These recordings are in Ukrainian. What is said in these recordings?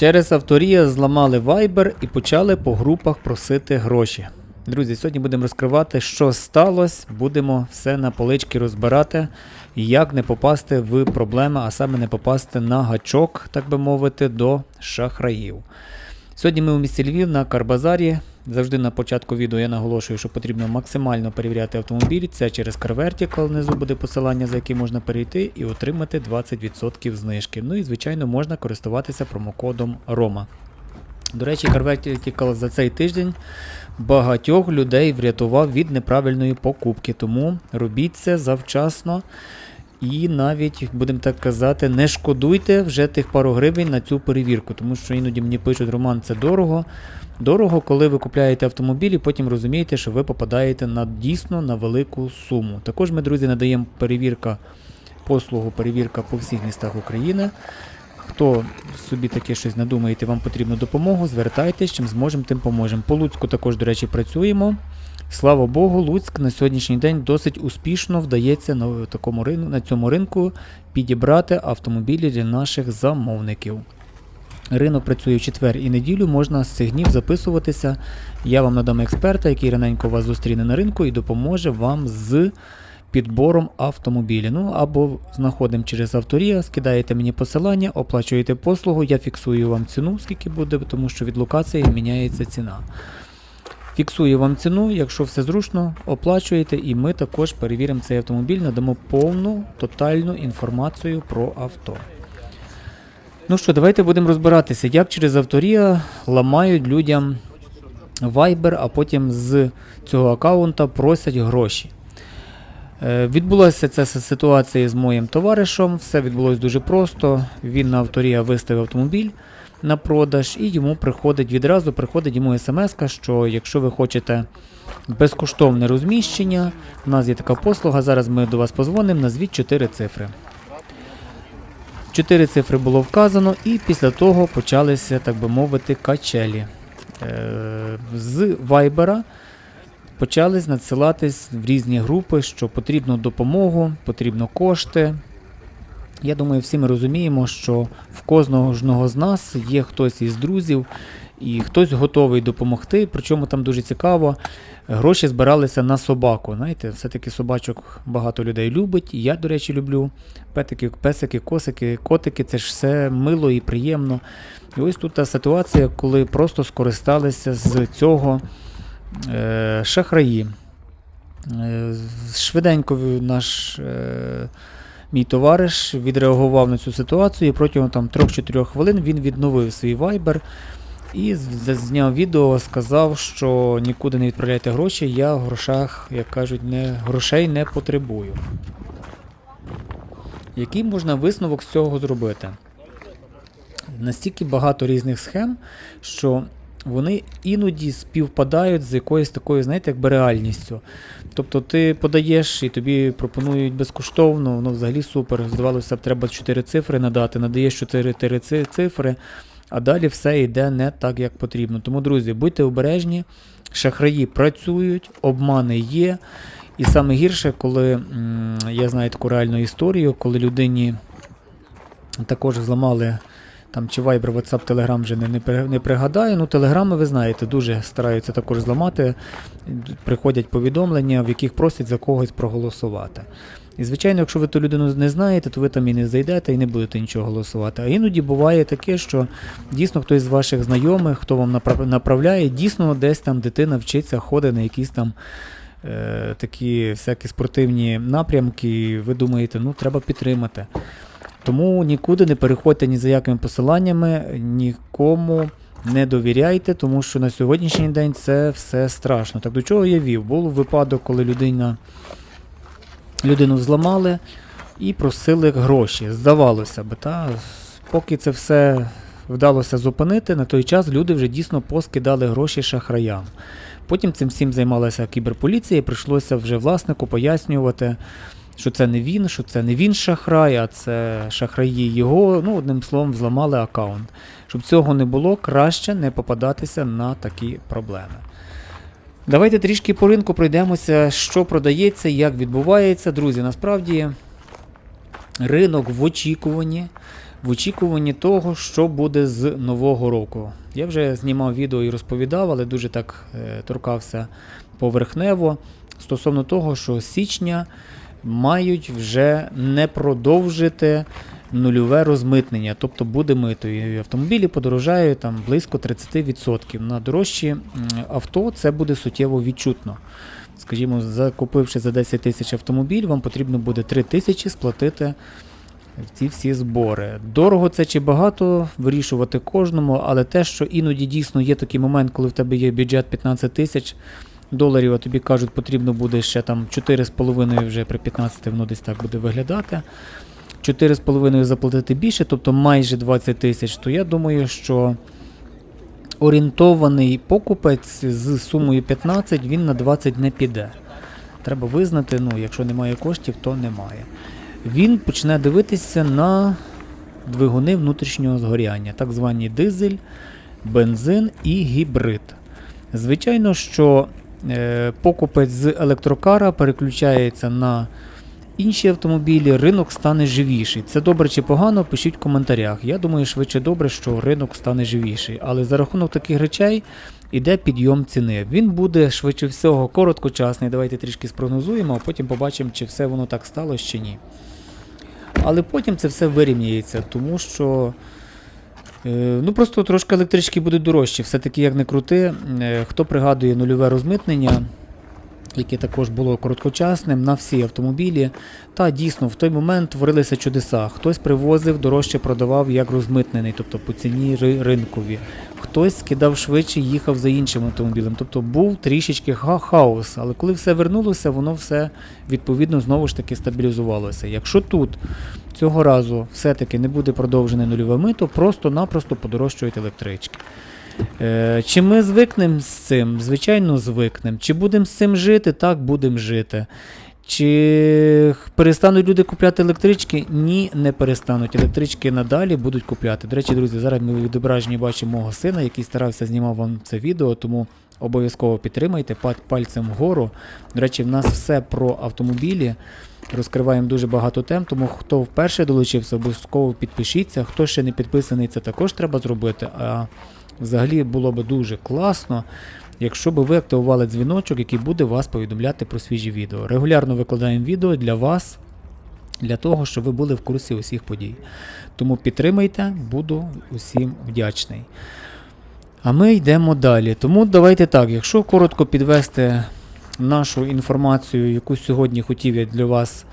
Через авторія зламали Viber і почали по групах просити гроші. Друзі, сьогодні будемо розкривати, що сталося. Будемо все на полички розбирати, як не попасти в проблеми, а саме не попасти на гачок, так би мовити, до шахраїв. Сьогодні ми у місті Львів на Карбазарі. Завжди на початку відео я наголошую, що потрібно максимально перевіряти автомобіль. Це через CarVertical, внизу буде посилання, за яке можна перейти і отримати 20% знижки. Ну і звичайно можна користуватися промокодом ROMA. До речі, CarVertical за цей тиждень багатьох людей врятував від неправильної покупки, тому робіть це завчасно. І навіть, будемо так казати, не шкодуйте вже тих пару гривень на цю перевірку, тому що іноді мені пишуть, Роман, це дорого. Дорого, коли ви купляєте автомобіль і потім розумієте, що ви попадаєте на дійсно на велику суму. Також ми, друзі, надаємо перевірка, послугу перевірка по всіх містах України. Хто собі таке щось надумаєте, вам потрібну допомогу, звертайтесь, чим зможемо, тим поможемо. По Луцьку також, до речі, працюємо. Слава Богу, Луцьк на сьогоднішній день досить успішно вдається на, такому на цьому ринку підібрати автомобілі для наших замовників. Ринок працює в четвер і неділю, можна з цих днів записуватися. Я вам надам експерта, який раненько вас зустріне на ринку і допоможе вам з підбором автомобіля. Ну або знаходимо через авторія, скидаєте мені посилання, оплачуєте послугу, я фіксую вам ціну, скільки буде, тому що від локації міняється ціна. Фіксую вам ціну, якщо все зручно, оплачуєте, і ми також перевіримо цей автомобіль, надамо повну тотальну інформацію про авто. Ну що, давайте будемо розбиратися, як через авторія ламають людям Viber, а потім з цього аккаунта просять гроші. Е, Відбулася ця ситуація з моїм товаришем, все відбулося дуже просто. Він на авторія виставив автомобіль на продаж, і йому приходить відразу приходить йому смс, що якщо ви хочете безкоштовне розміщення, у нас є така послуга. Зараз ми до вас позвонимо, назвіть 4 цифри. Чотири цифри було вказано, і після того почалися, так би мовити, качелі. Е, З Вайбера почались надсилатись в різні групи, що потрібно допомогу, потрібно кошти. Я думаю, всі ми розуміємо, що в кожного з нас є хтось із друзів, і хтось готовий допомогти. Причому там дуже цікаво, гроші збиралися на собаку. Знаєте, все-таки собачок багато людей любить. Я, до речі, люблю. Петики, песики, косики, котики це ж все мило і приємно. І ось тут та ситуація, коли просто скористалися з цього е, шахраї. Е, швиденько наш. Е, Мій товариш відреагував на цю ситуацію і протягом там 3-4 хвилин він відновив свій вайбер і зняв відео, сказав, що нікуди не відправляйте гроші, я в грошах, як кажуть, не, грошей не потребую. Який можна висновок з цього зробити? Настільки багато різних схем, що вони іноді співпадають з якоюсь такою, знаєте, якби реальністю. Тобто ти подаєш і тобі пропонують безкоштовно, воно взагалі супер. Здавалося б, треба 4 цифри надати, надаєш 4 ци- цифри, а далі все йде не так, як потрібно. Тому, друзі, будьте обережні, шахраї працюють, обмани є. І саме гірше, коли я знаю таку реальну історію, коли людині також зламали там чи Viber, WhatsApp, Telegram вже не, не, не пригадаю. Ну, телеграми, ви знаєте, дуже стараються також зламати. Приходять повідомлення, в яких просять за когось проголосувати. І, звичайно, якщо ви ту людину не знаєте, то ви там і не зайдете і не будете нічого голосувати. А іноді буває таке, що дійсно хтось з ваших знайомих, хто вам направляє, дійсно десь там дитина вчиться, ходить на якісь там е, такі всякі спортивні напрямки, ви думаєте, ну треба підтримати. Тому нікуди не переходьте ні за якими посиланнями, нікому не довіряйте, тому що на сьогоднішній день це все страшно. Так до чого я вів? Був випадок, коли людина, людину зламали і просили гроші. Здавалося б, та, поки це все вдалося зупинити, на той час люди вже дійсно поскидали гроші шахраям. Потім цим всім займалася кіберполіція, і прийшлося вже власнику пояснювати, що це не він, що це не він шахрай, а це шахраї його. Ну, одним словом, зламали аккаунт. Щоб цього не було, краще не попадатися на такі проблеми. Давайте трішки по ринку пройдемося, що продається, як відбувається. Друзі, насправді ринок в очікуванні. в очікуванні того, що буде з нового року. Я вже знімав відео і розповідав, але дуже так е, торкався поверхнево стосовно того, що з січня мають вже не продовжити нульове розмитнення, тобто буде мито. І автомобілі подорожають там близько 30%. На дорожчі авто це буде суттєво відчутно. Скажімо, закупивши за 10 тисяч автомобіль, вам потрібно буде 3 тисячі сплатити ці всі збори. Дорого це чи багато, вирішувати кожному, але те, що іноді дійсно є такий момент, коли в тебе є бюджет 15 тисяч доларів, а тобі кажуть, потрібно буде ще там 4,5 вже при 15 воно десь так буде виглядати. 4,5 заплатити більше, тобто майже 20 тисяч, то я думаю, що орієнтований покупець з сумою 15 він на 20 не піде. Треба визнати, ну, якщо немає коштів, то немає. Він почне дивитися на двигуни внутрішнього згоряння, так звані дизель, бензин і гібрид. Звичайно, що покупець з електрокара переключається на інші автомобілі, ринок стане живіший. Це добре чи погано? Пишіть в коментарях. Я думаю, швидше добре, що ринок стане живіший. Але за рахунок таких речей іде підйом ціни. Він буде швидше всього короткочасний. Давайте трішки спрогнозуємо, а потім побачимо, чи все воно так сталося чи ні. Але потім це все вирівняється, тому що. Е, Ну просто трошки електрички будуть дорожчі. Все-таки, як не крути, е, хто пригадує нульове розмитнення, яке також було короткочасним на всі автомобілі. Та дійсно в той момент творилися чудеса. Хтось привозив, дорожче продавав як розмитнений, тобто по ціні ринкові. Хтось скидав швидше, і їхав за іншим автомобілем. Тобто був трішечки ха- хаос. Але коли все вернулося, воно все відповідно знову ж таки стабілізувалося. Якщо тут цього разу все-таки не буде продовжене нульове мито, просто-напросто подорожчують електрички. Е, чи ми звикнемо з цим? Звичайно, звикнемо. Чи будемо з цим жити? Так, будемо жити. Чи перестануть люди купляти електрички? Ні, не перестануть. Електрички надалі будуть купляти. До речі, друзі, зараз ми в відображенні бачимо мого сина, який старався знімав вам це відео, тому обов'язково підтримайте пальцем вгору. До речі, в нас все про автомобілі. Розкриваємо дуже багато тем, тому хто вперше долучився, обов'язково підпишіться. Хто ще не підписаний, це також треба зробити. А взагалі було б дуже класно, якщо б ви активували дзвіночок, який буде вас повідомляти про свіжі відео. Регулярно викладаємо відео для вас, для того, щоб ви були в курсі усіх подій. Тому підтримайте, буду усім вдячний. А ми йдемо далі. Тому давайте так, якщо коротко підвести нашу інформацію, яку сьогодні хотів я для вас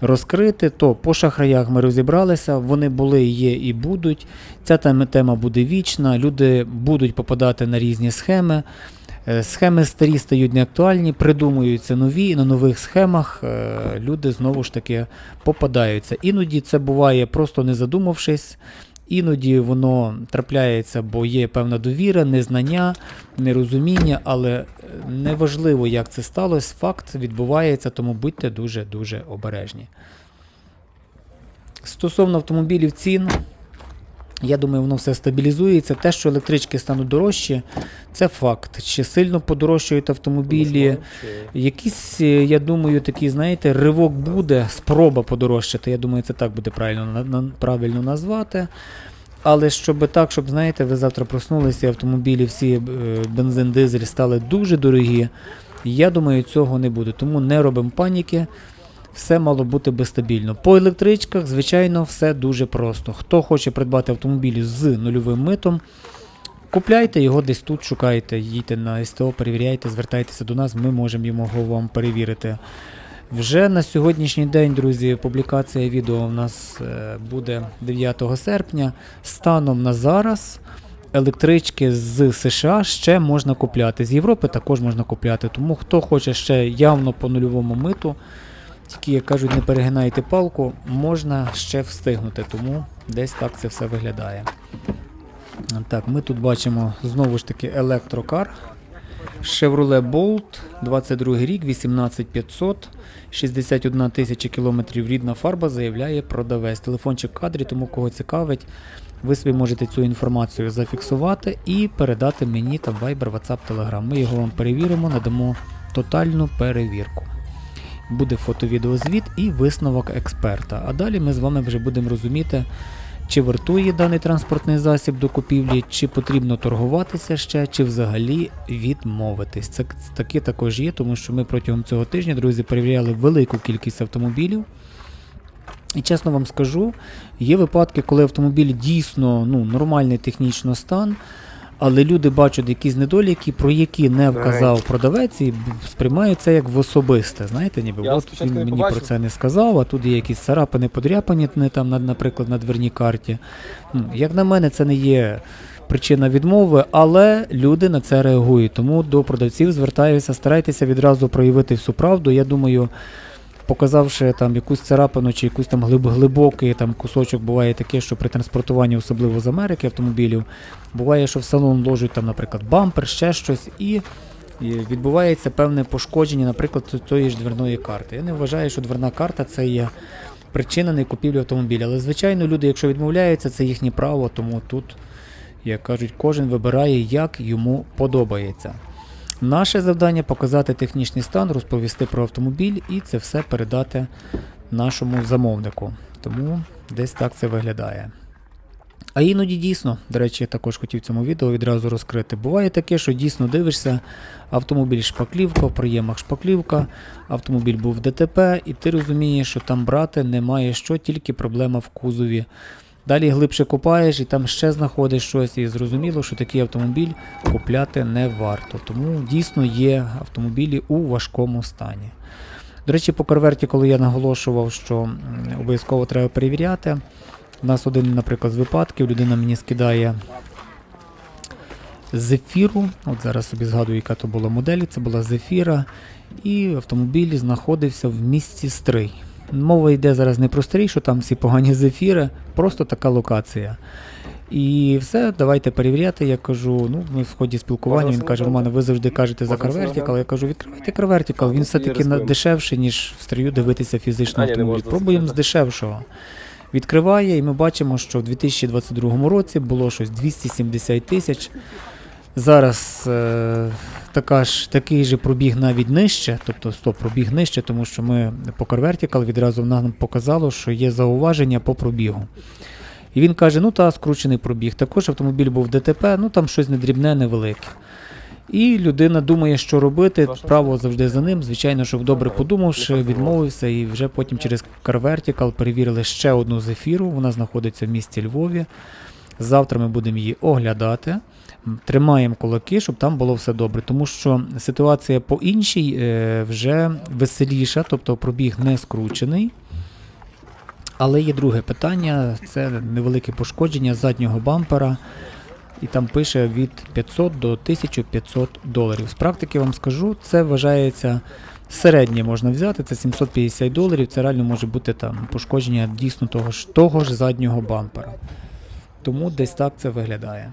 розкрити, то по шахраях ми розібралися, вони були, є і будуть. Ця тема, буде вічна, люди будуть попадати на різні схеми. Е, Схеми старі стають неактуальні, придумуються нові, і на нових схемах е, люди знову ж таки попадаються. Іноді це буває просто не задумавшись, іноді воно трапляється, бо є певна довіра, незнання, нерозуміння, але е, неважливо, як це сталося, факт відбувається, тому будьте дуже-дуже обережні. Стосовно автомобілів цін, я думаю, воно все стабілізується. Те, що електрички стануть дорожчі, це факт. Чи сильно подорожчають автомобілі? Якийсь, е, я думаю, такий, знаєте, ривок буде, спроба подорожчати. Я думаю, це так буде правильно, правильно назвати. Але щоб так, щоб знаєте, ви завтра проснулися, автомобілі всі е, бензин, дизель стали дуже дорогі. Я думаю, цього не буде. Тому не робимо паніки. Все мало бути би стабільно. По електричках, звичайно, все дуже просто. Хто хоче придбати автомобіль з нульовим митом, купляйте його десь тут, шукайте, їдьте на СТО, перевіряйте, звертайтеся до нас, ми можемо його вам перевірити. Вже на сьогоднішній день, друзі, публікація відео у нас е, буде 9 серпня. Станом на зараз електрички з США ще можна купляти. З Європи також можна купляти. Тому хто хоче ще явно по нульовому миту, тільки, як кажуть, не перегинайте палку, можна ще встигнути. Тому десь так це все виглядає. Так, ми тут бачимо знову ж таки електрокар. Chevrolet Bolt, 22 рік, 18500, 61 тисяча кілометрів рідна фарба, заявляє продавець. Телефончик в кадрі, тому кого цікавить, ви собі можете цю інформацію зафіксувати і передати мені там Viber, WhatsApp, Telegram. Ми його вам перевіримо, надамо тотальну перевірку. Буде фото-відеозвіт і висновок експерта. А далі ми з вами вже будемо розуміти, чи вартує даний транспортний засіб до купівлі, чи потрібно торгуватися ще, чи взагалі відмовитись. Це таке також є, тому що ми протягом цього тижня, друзі, перевіряли велику кількість автомобілів. І чесно вам скажу, є випадки, коли автомобіль дійсно ну, нормальний технічно стан, але люди бачать якісь недоліки, про які не вказав продавець, і сприймають це як в особисте. Знаєте, ніби Я от він мені про це не сказав, а тут є якісь царапини, подряпані, там, на- наприклад, на дверній карті. Ну, як на мене, це не є. Причина відмови, але люди на це реагують. Тому до продавців звертаюся, старайтеся відразу проявити всю правду. Я думаю, показавши там якусь царапину чи якусь там глиб, глибокий там кусочок, буває таке, що при транспортуванні, особливо з Америки автомобілів, буває, що в салон ложать там, наприклад, бампер, ще щось, і, відбувається певне пошкодження, наприклад, цієї ж дверної карти. Я не вважаю, що дверна карта це є причина не купівлі автомобіля. Але звичайно, люди, якщо відмовляються, це їхнє право, тому тут, як кажуть, кожен вибирає, як йому подобається. Наше завдання показати технічний стан, розповісти про автомобіль і це все передати нашому замовнику. Тому десь так це виглядає. А іноді дійсно, до речі, я також хотів цьому відео відразу розкрити. Буває таке, що дійсно дивишся, автомобіль шпаклівка, в приємах шпаклівка, автомобіль був в ДТП, і ти розумієш, що там брати немає що, тільки проблема в кузові. Далі глибше копаєш і там ще знаходиш щось, і зрозуміло, що такий автомобіль купляти не варто. Тому дійсно є автомобілі у важкому стані. До речі, по карверті, коли я наголошував, що обов'язково треба перевіряти. У нас один, наприклад, з випадків, людина мені скидає зефіру. От зараз собі згадую, яка то була модель, це була зефіра, і автомобіль знаходився в місті Стрий. Мова йде зараз не про Стрий, що там всі погані зефіри, просто така локація. І все, давайте перевіряти. Я кажу, ну ми в ході спілкування. Він каже: Романе, ви завжди кажете за CarVertical. Я кажу, відкривайте CarVertical, він все-таки дешевший, ніж в стрію дивитися фізично автомобіль. Пробуємо з дешевшого. Відкриває, і ми бачимо, що в 2022 році було щось 270 тисяч. Зараз е, така ж, такий же пробіг навіть нижче, тобто стоп, пробіг нижче, тому що ми по CarVertical відразу нам показало, що є зауваження по пробігу. І він каже: ну та скручений пробіг. Також автомобіль був ДТП, ну там щось недрібне, невелике. І людина думає, що робити. Право завжди за ним. Звичайно, що добре подумавши, відмовився, і вже потім через CarVertical перевірили ще одну зефіру. Вона знаходиться в місті Львові. Завтра ми будемо її оглядати. Тримаємо кулаки, щоб там було все добре, тому що ситуація по іншій е, вже веселіша, тобто пробіг не скручений. Але є друге питання: це невелике пошкодження заднього бампера. І там пише від 500 до 1500 доларів. З практики вам скажу, це вважається середнє можна взяти, це 750 доларів. Це реально може бути там пошкодження дійсно того ж, того ж заднього бампера. Тому десь так це виглядає.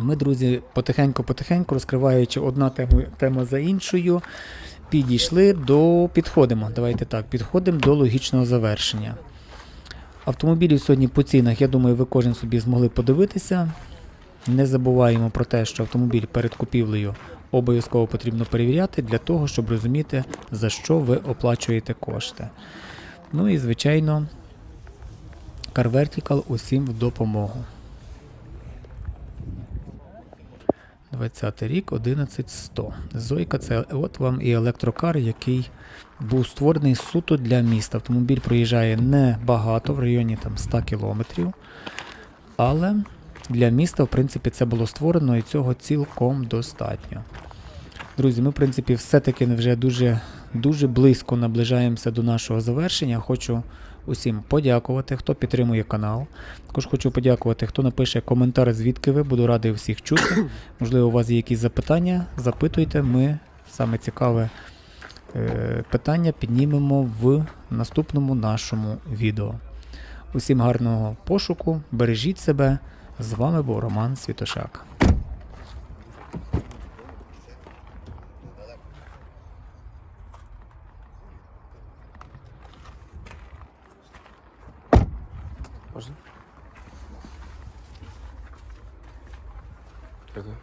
Ми, друзі, потихеньку-потихеньку, розкриваючи одна тему, тема за іншою, підійшли до. Підходимо. Давайте так, підходимо до логічного завершення. Автомобілів сьогодні по цінах, я думаю, ви кожен собі змогли подивитися. Не забуваємо про те, що автомобіль перед купівлею обов'язково потрібно перевіряти для того, щоб розуміти, за що ви оплачуєте кошти. Ну і, звичайно, CarVertical усім в допомогу. 20 рік, 11100. Зойка це от вам і електрокар, який був створений суто для міста. Автомобіль проїжджає не багато, в районі там 100 кілометрів. Але для міста, в принципі, це було створено і цього цілком достатньо. Друзі, ми, в принципі, все-таки вже дуже, дуже близько наближаємося до нашого завершення. Хочу усім подякувати, хто підтримує канал. Також хочу подякувати, хто напише коментар, звідки ви. Буду радий всіх чути. Можливо, у вас є якісь запитання. Запитуйте, ми саме цікаве е, питання піднімемо в наступному нашому відео. Усім гарного пошуку, бережіть себе. З вами був Роман Світошак. Можна? Дякую.